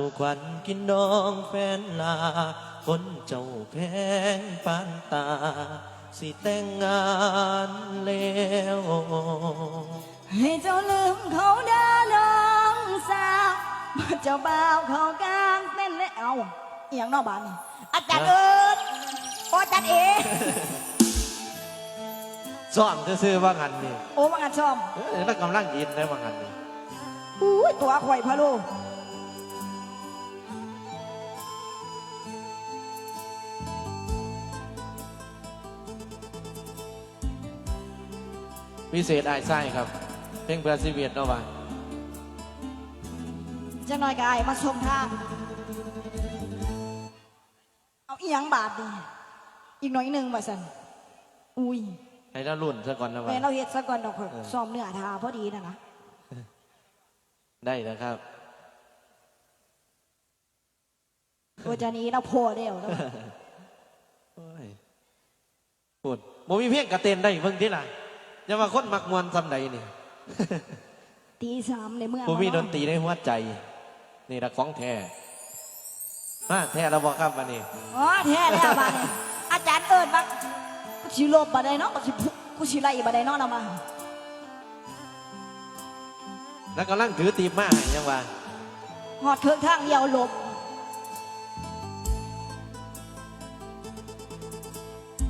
สุขวัญกินดองแฟนลา คนเจ้าแพงปานตา สิแต่งงานแล้วให้เจ้าลืมเขาเด้อน้องสาวเจ้าบ่าวเขากลางเต้นเลยเอาเอียงนอกบ้านนี่อาจารย์เอิญโออาจารย์เอซ่อนซื่อๆว่างันนี่โอ้มังอันชอมเออแล้วกำลังยินได้ว่างันนี่ อุ้ยตัวข่อยพะโล พิเศษอายไส้ครับ เพลงเพื่อชีวิตเนาะว่าจะน้อยกายมาชมทาง เอาเอียงบาทดิอีกหน่อยหนึ่งมาสันอุ้ยให้เรารุ่นซะก่อนนะว่า แม่เราเฮ็ดซะก่อนดอกเพิ่นเออ ซ้อมเนื้อทาพอดีนะนะได้นะครับ ตัวจานี้เราโพอเดียวแล้วโอ้ยพูดบ่มีเพลงกระเต้นได้เพิ่งที่ล่ะ อย่ามาคนมักมวนซำใดนี่ตีสามในเมื่อบ่มีาดนตรีในหัวใจ นี่ละของแท้มาแท้แล้วบ่ครับวันนี้อ๋อแท้แล้วบ้านนี้อาจารย์เอิญบักกูสิลบบ่ได้เนาะกูสิพุกูสิไล่บ่ได้เนาะนะมา แล้วกำลังถือตีบมาให้ยังว่าหอดเครื่องทางเดียวหลบ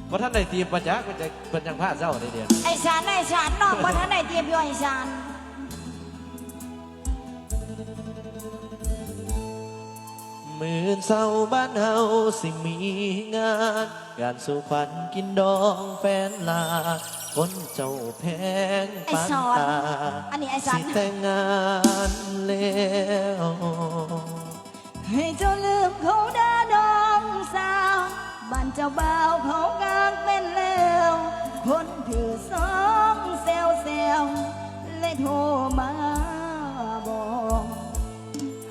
เพราะท่านได้ตีบประจักษ์มันจะเป็นยังผ้าเจ้าได้เดียวไอ้สารไอ้สารนอกบ่ทันได้เตรียมอยู่ไอ้สารมื่นเศร้าบ้านเฮาสิมีงานงานสุขวัญกินดองแฟนลา คนเจ้าแพงไอ้ปานสอนตาอันนี้ไอ้สารสิแต่งงานแล้ว ให้เจ้าลืมเขาเด้อน้องสาว บ้านเจ้าบ่าวเขากลางเป็นแล้ว คนถือสองเซลเซลเลยโทรมาบอก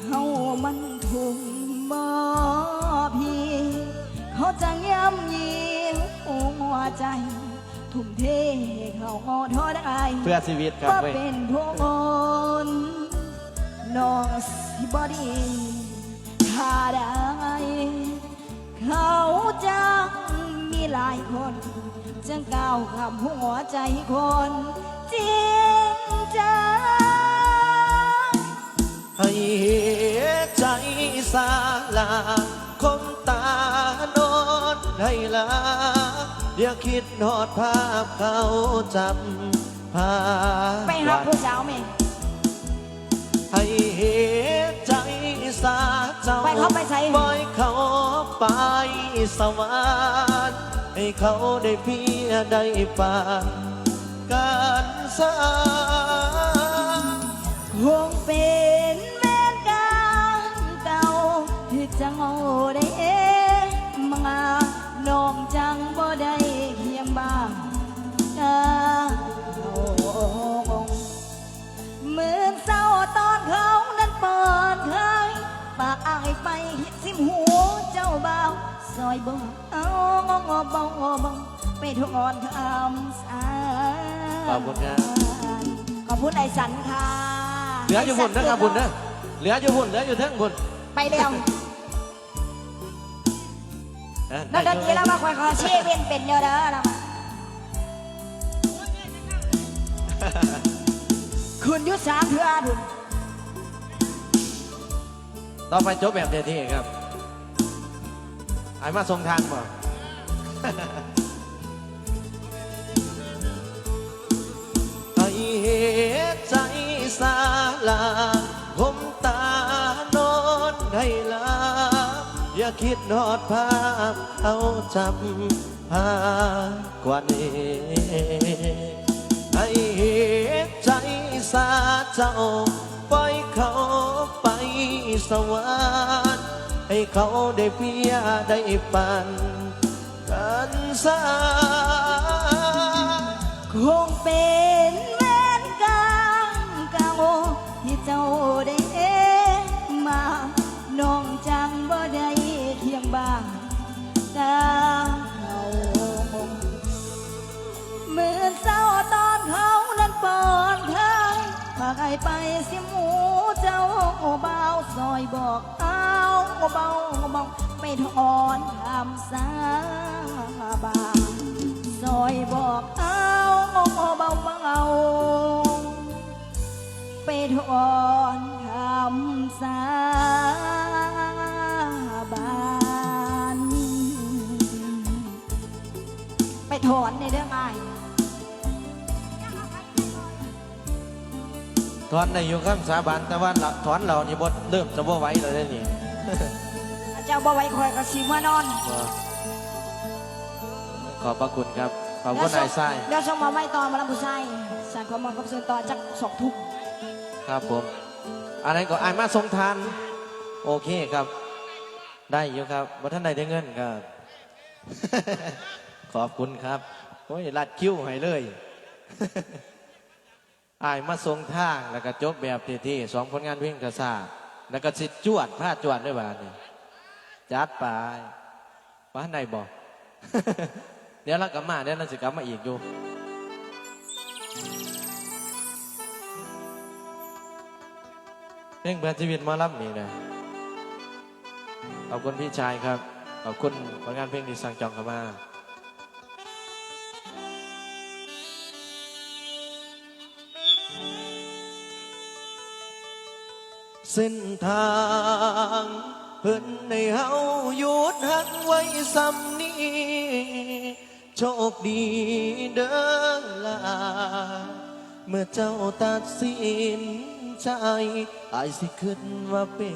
เฮามันทุ่มบ่พี่ เขาจังย้ำยิงหัวใจ ทุ่มเทให้เขางอทอได้เพื่อชีวิตครับว่าเว้ยเป็นพวกอนน้องสิบอดีถ้าได้ เขาจังมีหลายคนจังก้าวข้ามหัวใจคนจริงใจให้ใจสาลาคมตานอนให้ลาอย่าคิดหอดภาพเขาจำภาพไปหาผู้สาวแม่ให้ใจ สาเจ้าไปเขาไปใส่ ปล่อยเขาไปสวรรค์ให้เขาได้เพียงได้ปานการสร้า ซอยบ่เอางองอบ่งบ่ไปทุกอ่อนคำสาขอบคุณครับ ขอบคุณไอ้สันค่ะเหลืออยู่บุญนะครับบุญนะเหลืออยู่บุญเหลืออยู่เทั้งบุญไปเร็วนะนั่นได้ดนอตรีแล้วมาคอยคอเชี่ยเป็นเป็นเยอะเด้อเราคุณยุทธสามเถื่อดุนต่อไปจบแบบเท่ๆครับ ไอ้มาทรงทานบ่ให้ใจสาลาคมตานอนให้ลาอย่าคิดนอดภาพเอาจำภากว่านี้ให้ใจสาเจ้าปล่อยเขาไปสวรรค์ ให้เขาได้เพียได้ปันกันสาคงเป็นแม่นกลางเก่าที่เจ้าได้มา น้องจังบ่ได้เคียงบ้างกาเขาเหมือนเศร้าตอนเขานั้นปอนทางพากไอไปสิม จ้าเบาซอยบอกเอาเบาเบาไปถอนคำสาบานซอยบอกเอาเบาเบาไปถอนคำสาบานไปถอนในเรื่องอ้ ถอนในอยู่คำสาบานแต่ว่าละถอนเรานี่บดเริ่มจะบ่ไหวแล้วเด้อนี่เจ้าบ่ไว้คอยกระชิมว่านอนบ่ขอบพระคุณครับ ขอบคุณนายไส้เดี๋ยวส่งมาไว้ต่อมาแล้วผู้ชายสารความมองกับส่วนต่อจากสองทุ่มครับผม อะไรก็อายมาทรงทาน โอเคครับ ได้อยู่ครับว่าท่านใดได้เงินครับ ขอบคุณครับ โอ้ยลัดคิ้วให้เลย อายมาทรงทางแล้วก็จบแบบเท่ๆสองผลงานเพลงกระซ่าแล้วก็สิจวดผ้าจวดด้วยบ้านนี่จัดไปว่าท่านบอกเดี๋ยวเรากลับมาเดี๋ยวเราจะกลับมาอีกอยู่เพลงเพื่อชีวิตมารับนี่นะขอบคุณพี่ชายครับ ขอบคุณผลงานเพลงที่สั่งจองเข้ามา ส้นทางเพิ่นในเฮาหยุดหักไว้ซ้ำนี้ โชคดีเด้อลา เมื่อเจ้าตัดสินใจอายสิขึ้นว่าเป็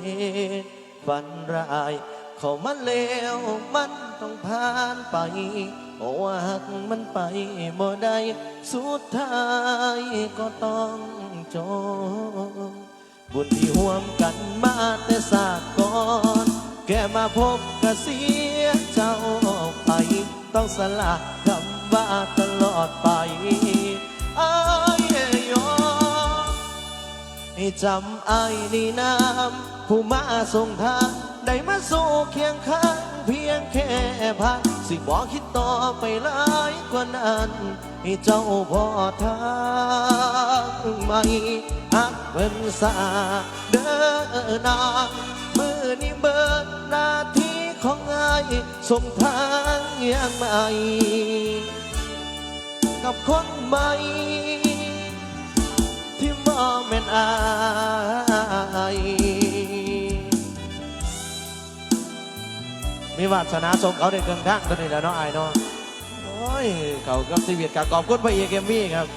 นฝันร้าย เขามาแล้วมันต้องผ่านไปโอ้หักมันไปบ่ได้ สุดท้ายก็ต้องจบ บุญที่ห่วมกันมาแต่สากก่อนแกมาพบกะเสียเจ้าไป ต้องสละคำว่าตลอดไปอายยอมให้จำอายนี่น้ำผู้มาส่งทางได้มาสู่เคียงข้าง เพียงแค่พักสิบอกคิดต่อไปหลายกว่านั้น ให้เจ้าพอทางไม่ฮักเพิ่นสาเด้อนางมือนี้เบิดหน้าที่ของอายส่งทางยังไม่ กับคนใหม่ที่มองแม่นอาย มีวาสนาส่งเขาได้เกินข้างตัวนี้แหล้วเนาะอายเนาะโอ้ยเขากับชีวิตกับขอบคุณพระเอกเอ็มวี่ครับ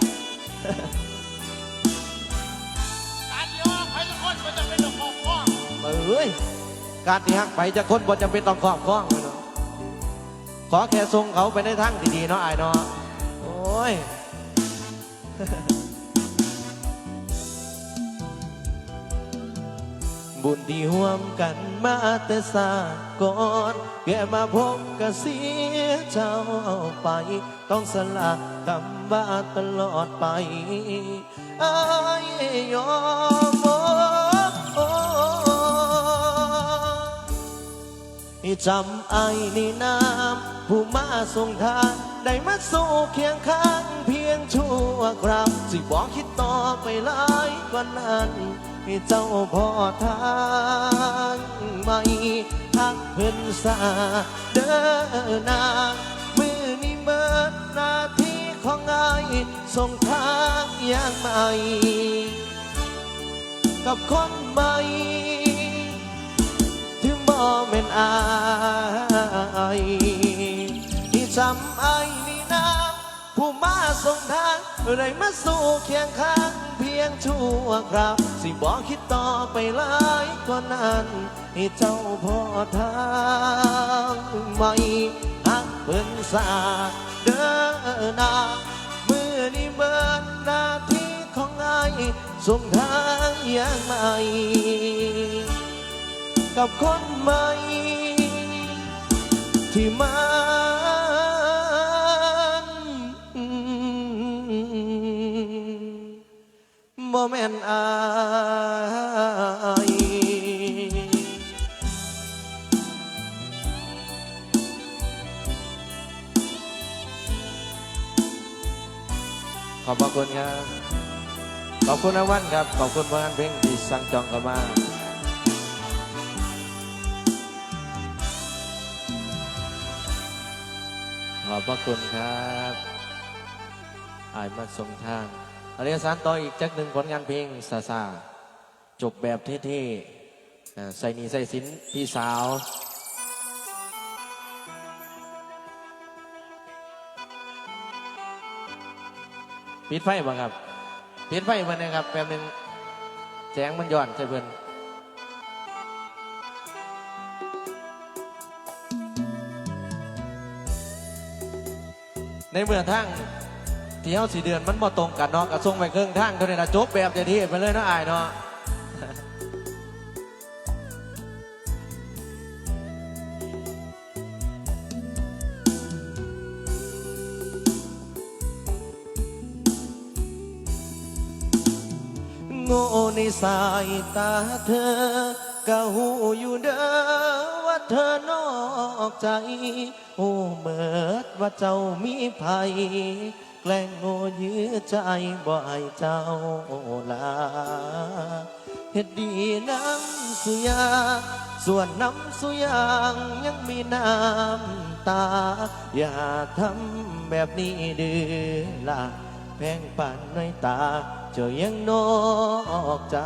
การเดียวใครจะคนมันจะเป็นเจ้าของข้องเอ้ยการที่หักไปจะคนบ่จำเป็นต้องครอบครองเลยเนาะขอแค่ส่งเขาไปในทางที่ดีเนาะอายเนาะโอ้ย บุญที่ห่วมกันมาแต่สาก่อนแกมาพบกะเสียเจ้าไป ต้องสละคำว่าตลอดไปอายยอมจำไอ้นี่น้ำผู้มาส่งทางได้มาสู่เคียงข้างเพียงชั่วครา สิบอกคิดต่อไปหลายกว่านั้นให้เจ้าพอทางไม่ทักเพิ่นสาเด้อนางมือนี้เมิดหน้าที่ของไอ้ส่งทางอย่างใหม่กับคนใหม่ถึงบ่แม่นอายที่จำไอ ผู้มาส่งทางเลยมาสู่เคียงข้าง เพียงชั่วคราวสิบอกคิดต่อไปหลายกว่านั้นให้เจ้าพอทางไม่หักเพิ่นสาเด้อนามือนี้เบิดหน้าที่ของไอายส่งทางอย่างใหม่กับคนใหม่ที่มัน คุณครับ ขอบคุณอาวันครับ ขอบคุณผลงานเพลงที่สั่งจองกันมาขอบพระคุณครับอายมาทรงทางอริยสารต่ออีกจักหนึ่งผลงานเพลงซาซาจบแบบเท่ๆใส่หนีใส่สินพี่สาว ปิดไฟบ่ครับปิดไฟมันนะครับแป๊บนึงแสงมันย้อนใช่เพิ่นในเมื่อทั้งที่เฮาสีเดือนมันบ่ตรงกันเนาะกระทรงไปเครื่องทั้งเท่านี้นะจบแบบเท่ๆไปเลยเนาะอายเนาะ สายตาเธอก็หูอยู่เด้อว่าเธอนอกใจ โอ้เมิดว่าเจ้ามีภัย แกล้งโง่ยื้อใจบ่ให้เจ้าลาเฮ็ดดีน้ำสุยา ส่วนน้ำสุยางยังมีน้ำตา อย่าทำแบบนี้เดือล่ะ แพงปันในตา เจ้ายังนอกใจ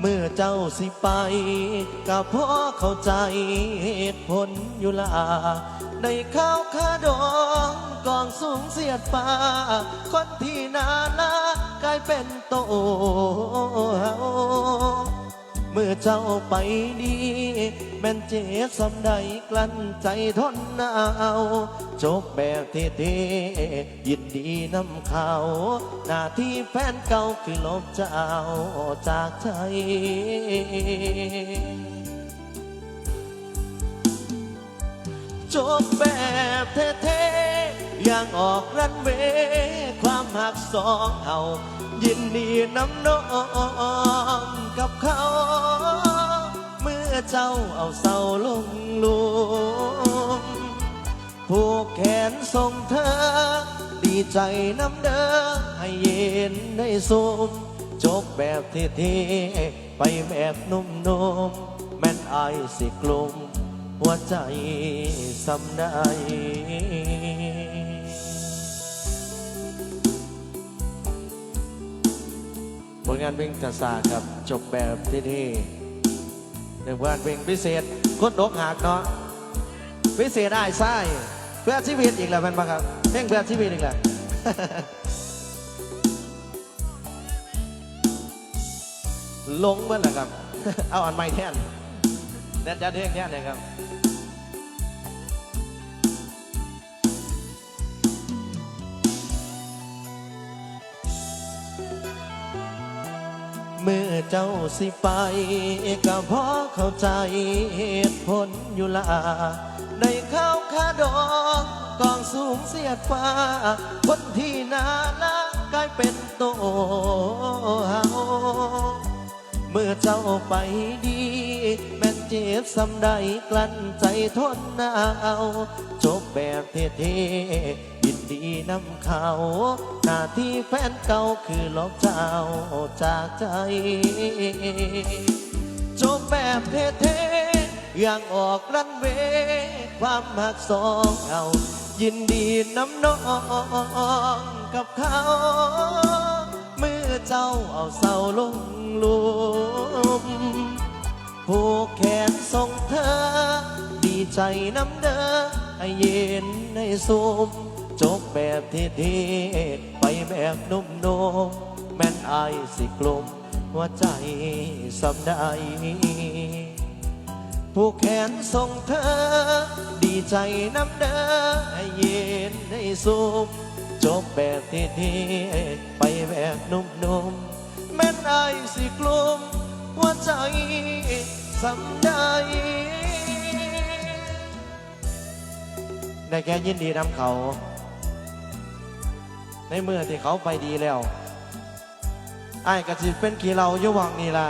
เมื่อเจ้าสิไปก็เพราะเข้าใจเหตุผลอยู่ละในข้าวคาดองกองสูงเสียดฟ้า คนที่น่ารักกลายเป็นโตเฮาเมื่อเจ้าไปดี แม่นเจ็บสำใดกลั้นใจทนเอาจบแบบเท่ๆยินดีนำเขา หน้าที่แฟนเก่าคือลบเจ้าจากใจจบแบบเท่ๆอย่างออกรันเวความหักสองเฮายินดีน้ำน้องกับเขา เมื่อเจ้าเอาเศร้าลงลุมผูกแขนส่งเธอ ดีใจน้ำเด้อให้เย็นได้สุมจบแบบเท่ๆไปแบบนุ่มๆแม่นอายสิกลุ่มหัวใจสำได้ผลงานเพลงจัสาครับจบแบบเท่ๆ หนึ่งผลงานเพลงพิเศษคนดกหักเนาะพิเศษได้ไส้เพื่อชีวิตอีกแล้วเป็นปะครับเพลงเพื่อชีวิตอีกแล้วลงเมื่อไหร่ครับ เอาอันใหม่แทนแดนจะเท่งแทนเลยครับ เมื่อเจ้าสิไปก็เพราะเข้าใจเหตุผลอยู่ละในข้าวคาดองกองสูงเสียดฟ้า คนที่น่ารักกลายเป็นโตเฮาเมื่อเจ้าไปดี แม่นเจ็บสำใดกลั้นใจทนเอา จบแบบเท่ๆ ยินดีนำเขาหน้าที่แฟนเก่าคือลบเจ้าจากใจ จบแบบเท่ๆอย่างออกรันเวความหักสองเอายินดีนำน้องกับเขาเมื่อเจ้าเอาเศร้าลงลุมผูกแขนส่งเธอ ดีใจน้ำเด้อให้เย็นให้สุม จบแบบเท่ๆไปแบบนุ่มๆแม่นอายสิกลมหัวใจสำได้ผู้แขนส่งเธอ ดีใจน้ำเด้อให้เย็นให้สุมจบแบบเท่ๆไปแบบนุ่มๆแม่นอายสิกลุ่มหัวใจสำได้ได้แค่ยินดีนำเขา ในเมื่อที่เขาไปดีแล้วไอ้กระสิเป็นขี่เราอยู่หวังนี่ล่ะ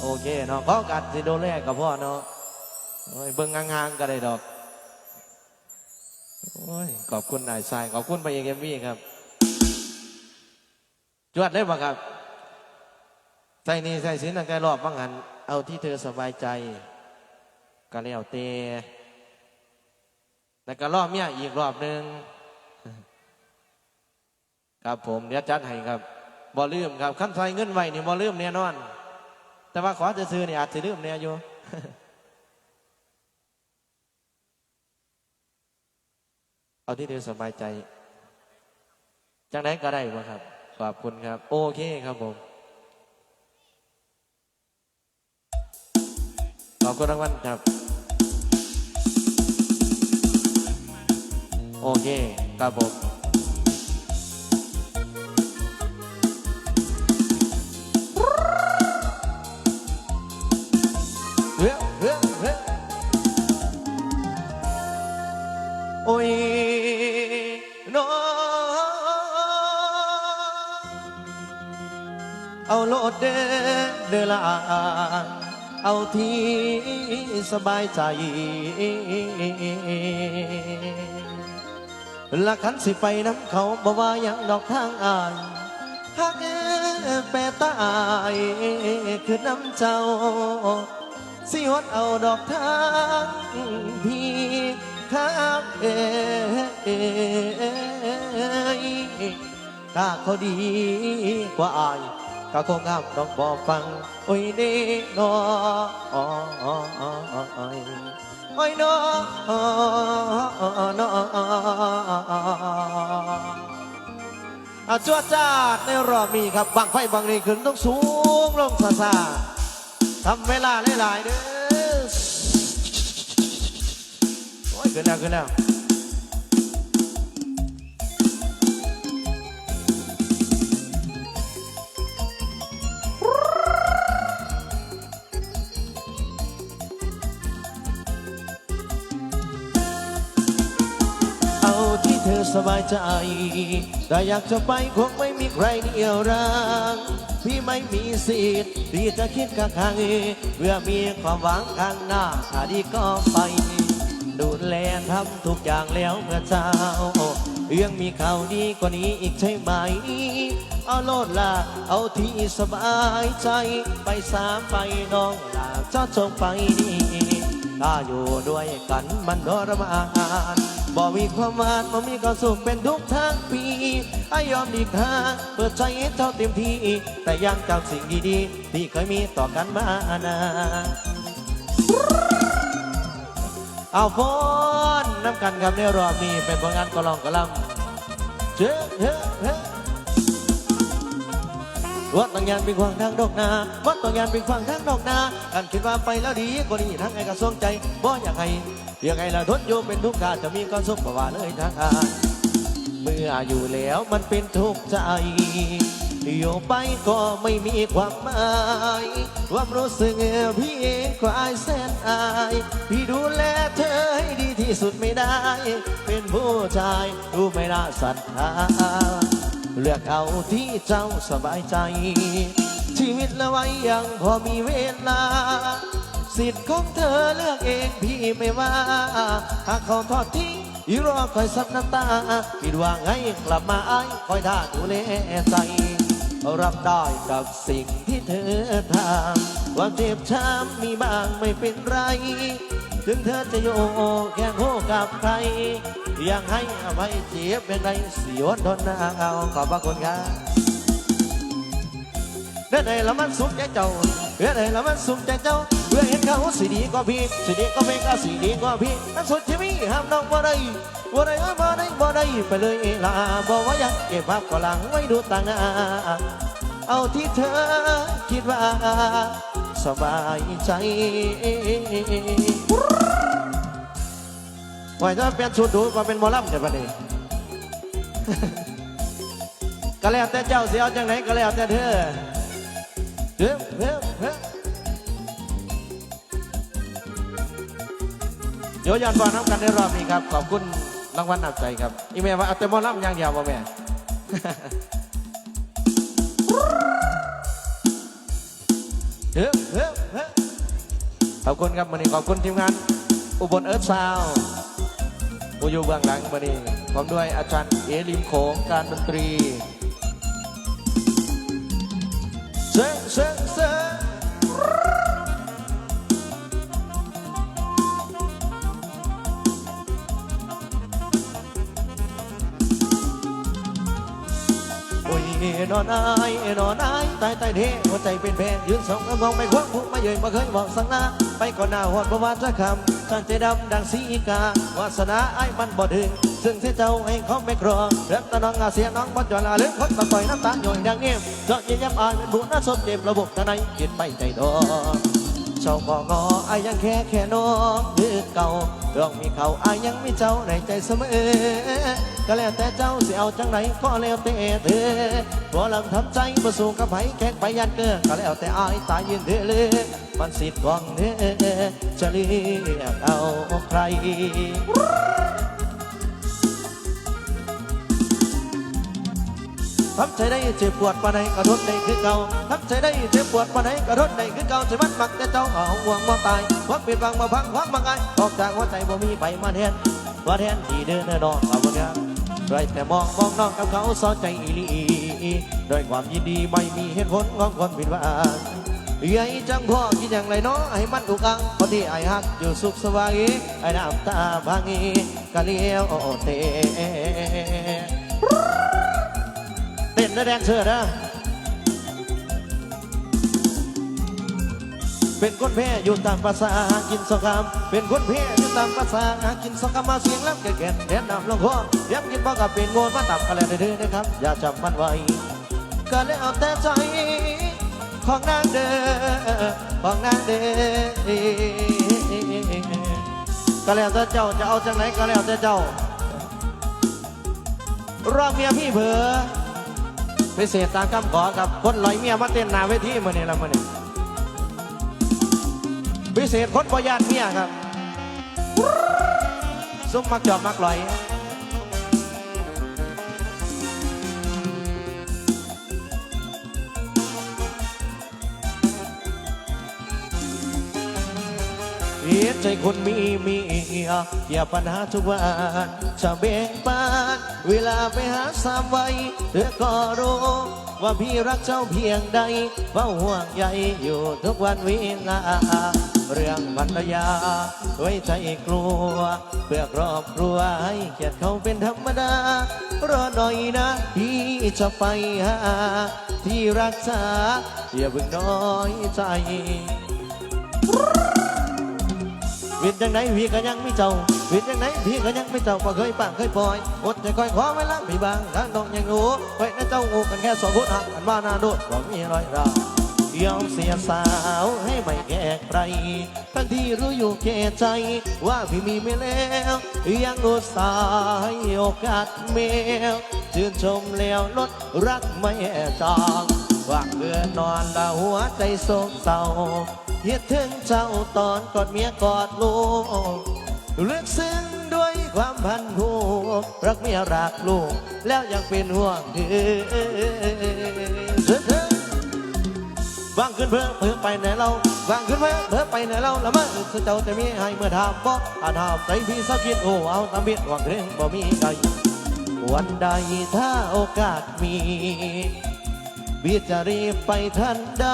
โอเคเนาะก็กัดสิโดนแรกกับพ่อเนาะโอ้ยเบิ่งงางๆก็ได้ดอกโอ้ยขอบคุณนายชายขอบคุณไปยังเอมมี่ครับ จวดได้ปะครับใส่นี่ใส่สินอันกายรอบว่างหันเอาที่เธอสบายใจ ก็แล้วเต แต่ก็รอบเมียอีกรอบหนึ่งครับผมเดี๋ยวจัดให้ครับบ่ลืมครับขั้นใส่เงินไว้นี่บ่ลืมแน่นอน แต่ว่าขอจะซื้อๆนี่อาจจะลืมแน่อยู่เอาที่เธอสบายใจจังไหนก็ได้บ่ครับ ขอบคุณครับ โอเคครับผม ขอบคุณรางวัลครับ โอเคครับผมโอ้ยน้องเอาโลดเด้อเดละเอาที่สบายใจ ละขันสิไปน้ำเขาบ่ว่ายังดอกทางอ่านฮักแปรตายคือน้ำเจ้า สิฮดเอาดอกทางพี่ข้างเอยถ้าเขาดีกว่าอายก็คงงามดอกบ่ฟัง โอ้ยเด้นอ โอ้ยนอน้องจวดจ้าดในรอบนี้ครับบางไฟบางนี้ขึ้นต้องสูงลงซาซาทำเวลาหลายๆเด้อโอ้ยขึ้นแล้วขึ้นแล้ว สบายใจ แต่อยากจะไปคงไม่มีใครเหนี่ยวรังพี่ไม่มีสิทธิ์ที่จะคิดกับใครเพื่อมีความหวังข้างหน้าถ้าดีก็ไป ดูแลทำทุกอย่างแล้วเพื่อเจ้ายังมีข่าวดีกว่านี้อีกใช่ไหม เอาโลดละเอาที่สบายใจ ไปสามไปน้องลาเจ้าจงไปดีถ้าอยู่ด้วยกันมันทรมาน บ่มีความหวานบ่มีความสุขเป็นทุกทางปีอายอมดีค่าเปิดใจให้เท่าเต็มที่ แต่ยังจำสิ่งดีๆ ที่เคยมีต่อกันมานานเอาฟอนน้ำกันครับในรอบนี้เป็นผลงานกลองกระลำเจ้เฮ้เฮ้ วัดตังยานเป็นควางทางดอกนาวัดตังยานเป็นควางทางดอกนากันคิดว่าไปแล้วดีกว่านี้ทั้งไงกระทรวงใจบ่อยากให้ยังไงล่ะทนอยู่เป็นทุกข์กาจะมีความสุขกว่าเลยทางกาเมื่ออยู่แล้วมันเป็นทุกข์ใจอยู่ไปก็ไม่มีความหมายความรู้สึกพี่เองก็อายแสนอาย พี่ดูแลเธอให้ดีที่สุดไม่ได้ เป็นผู้ชายดูไม่น่าศรัทธา เลือกเอาที่เจ้าสบายใจ ชีวิตละไว้ยังพอมีเวลา สิทธิ์ของเธอเลือกเองพี่ไม่ว่า หากเขาทอดทิ้งอีรอคอยซับน้ำตาคิดว่าไงกลับมาไอ้ายคอยท่าดูแลใจ รับได้กับสิ่งที่เธอทำความเจ็บช้ำมีบ้างไม่เป็นไร ถึงเธอจะโยแค่โหกับใคร ยังให้อภัยเจ็บเป็นไรเสียวันทนเอาขอบพระคุณครับเรื่อใดละมันสุขใจเจ้าเรื่อใดละมันสุขใจเจ้าเพื่อเห็นเขาสิดีกว่าพี่สิดีก็ไม่ก็สิดีกว่าพี่มันสุดที่มีห้ามน้องบ่ได้บ่ได้อ้ยบ่ได้บ่ได้ไปเลยลาบอกว่ายังเก็บภาพก็หลังไว้ดูต่างหน้าเอาที่เธอคิดว่า สบายใจไว้ถ้าเปลี่ยนชุดดูมาเป็นหมอลำเดี๋ยวประเดี๋ยก็แล้วแต่เจ้าเสียเอาจังไหนก็แล้วแต่เธอเฮ้เฮ้เฮ้ยเดี๋ยวย้อนฟังน้ำกันในรอบนี้ครับ ขอบคุณรางวัลหนักใจครับ อีเมลว่าเอาแต่มอลำอย่างเดียวบ่แม่ ขอบคุณครับวันนี้ขอบคุณทีมงาน อุบลเอิร์ธซาวผู้อยู่เบื้องหลังมานี่พร้อมด้วยอาจารย์เอลิมโขงการดนตรี นอนไอานอนอายตายตายเทหัวใจเป็นแพงยืนสองกระมองไม่ควงผู้ไม่เย่ยมาเคยบอกสังหน้าไปก่อนหน้าหอดประวัติคำตั้งใจดำดังสีกาวาสนาไอ้มันบ่ถึง ซึ่งที่เจ้าให้เขาไม่ครอเรื่องตะน้องอาเสียน้องบ่จอยลาเรื่องคนตะต่อยน้ำตาหย่อยดังเงียจอดยินยับอายเป็นบุญน่าสมเจ็บระบบทนเกิดไปใจดอ เจ้าบ่งออ้ยังแค่แค่น้องคือเก่าเรื่องมีเขาอ้ยังมีเจ้าในใจเสมอ ก็แล้วแต่เจ้าสิเอาจังไหนก็แล้วแต่เธอบ่ลำทำใจบ่สู้กับไผแขกไปยันเกินก็แล้วแต่อายตายยืนเธอเลยมันสิทธิ์ของเธอจะเลือกเอาใคร ทำใจได้เจ็บปวดปานใดกระทนได้คือเก่าทำใจได้เจ็บปวดปานใดกระทนได้คือเก่าจะมันมักจะเจ้าเอาห่วงบ่ตายวามปิดบังมาพังความางไงออกจากหัวใจบ่มีไปมาแทนว่าแทนที่เดินนอนเอาบนงามไรแต่มองมองน้องกับเขาสอนใจอีลีด้วยความยินดีไม่มีเหตุผลของคนผิดหวังใหญ่จังพ่อคิดอย่างไรเนาะให้มันอุกอังคนที่ไอ้ฮักอยู่สุขสบายไอ้น้ำตาบางอีกะเลี้ยวเต เต้นและแดนเซอร์นะเป็นคนแพ้อยู่ตามภาษาหากินสงครามเป็นคนแพ้อยู่ตามภาษาหากินสงครามมาเสียงล้ำแก่นแดนนำลงคอย้ำกินบ่กับเป็นโงนมาตับกันแล้วเด้อนะครับ อย่าจำมันไว้ก็แล้วเอาแต่ใจของนางเด้อของนางเด้อก็แล้วแต่เจ้าจะเอาจังไหนก็แล้วแต่เจ้า รอบเมียพี่เผลอ พิเศษตามคำขอกับคนลอยเมียมาเต้นหนาเวทีมื่อนี้ละมื่อนี้พิเศษคนบอยานเมียครับซุ่มมักจอบมักลอยเห็นใจคนมีเมียอย่าปัญหาทุกวันจะเบ่งบาน เวลาไปหาสามวัย เธอก็รู้ ว่าพี่รักเจ้าเพียงใดเฝ้าห่วงใยอยู่ทุกวันเวลาเรื่องภรรยาไว้ใจกลัว เพื่อครอบครัวให้เกียรติเขาเป็นธรรมดา รอหน่อยนะ พี่จะไปหาที่รักษาอย่าเพิ่งน้อยใจ วินจังไหนพี่ก็ยังไม่เจ้า วินจังไหนพี่ก็ยังไม่เจ้าบ่เคยปากเคยปล่อยอดใจคอยขอไว้ละพี่บางทางดองยังรู้ไว้นะเจ้างูกันแค่สองคนหักกันว่านาโดดก็มีรอยราวยอมเสียสาวให้ไม่แก่ใครทั้งที่รู้อยู่แก่ใจว่าพี่มีไม่แล้ว ยังอุตส่าห์ให้โอกาสแมวชื่นชมแล้วลดรักไม่จางว่างเบื่อนอนละหัวใจโศกเศร้าเฮ็ดถึงเจ้าตอนกอดเมียกอดลูก ลึกซึ้งด้วยความพันผูกรักเมียรักลูก แล้วยังเป็นห่วงเธอเธอวางขึ้นเพื่อเพื่อไปไหนเราวางขึ้นเพื่อเพื่อไปไหนเราละมันสุดเจ้าจะมีให้เมื่อทำบ่อาทำใจพี่สักคิดโอ้เอาตามเบิดหวังเรื่องบ่มีใดวันใดถ้าโอกาสมีพี่จะรีบไปทันใด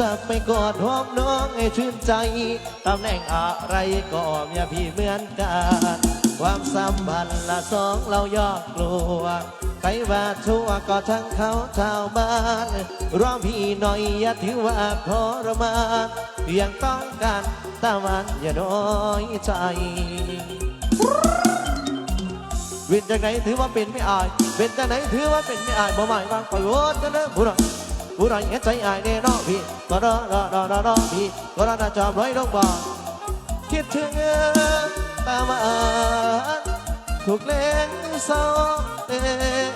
จะไปกอดหอมน้องให้ชื่นใจตำแหน่งอะไรก็เมียพี่เหมือนกัน ความสัมพันธ์ละสองเรายอกกลัวใครว่าชั่วก็ทั้งเขาชาวบ้านรอพี่หน่อยอย่าถือว่าทรมานยังต้องการตะวันอย่าน้อยใจวินจากไหนถือว่าเป็นไม่อายเป็นจากไหนถือว่าเป็นไม่อายบ่หมายว่าปล่อยโวดกันเด้อผู้ใด ผู้ใดเห็นใจอายแน่นอนพี่ก็รอรอรอรอรอพี่ก็รอน่าจอบร้อยลงบ่คิดถึงตามาถูกเล่งเศร้าเอ้ย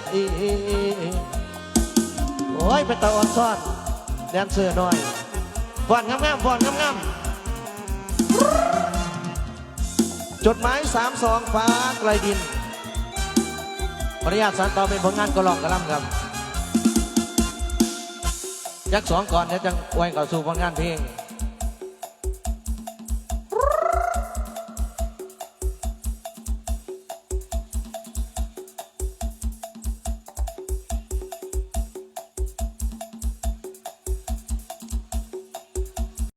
โอ้ยเป็นตาอ่อนซ่อนแดนเสือหน่อยฟอนงามๆฟอนงามๆจดหมายสามสองฟ้าไกลดินขออนุญาสานต่อเป็นผลงานกระลองกระลำครับ ยักษ์สองก่อนเดี๋ยวจังไว้ก่อสู่ผลงานเพลง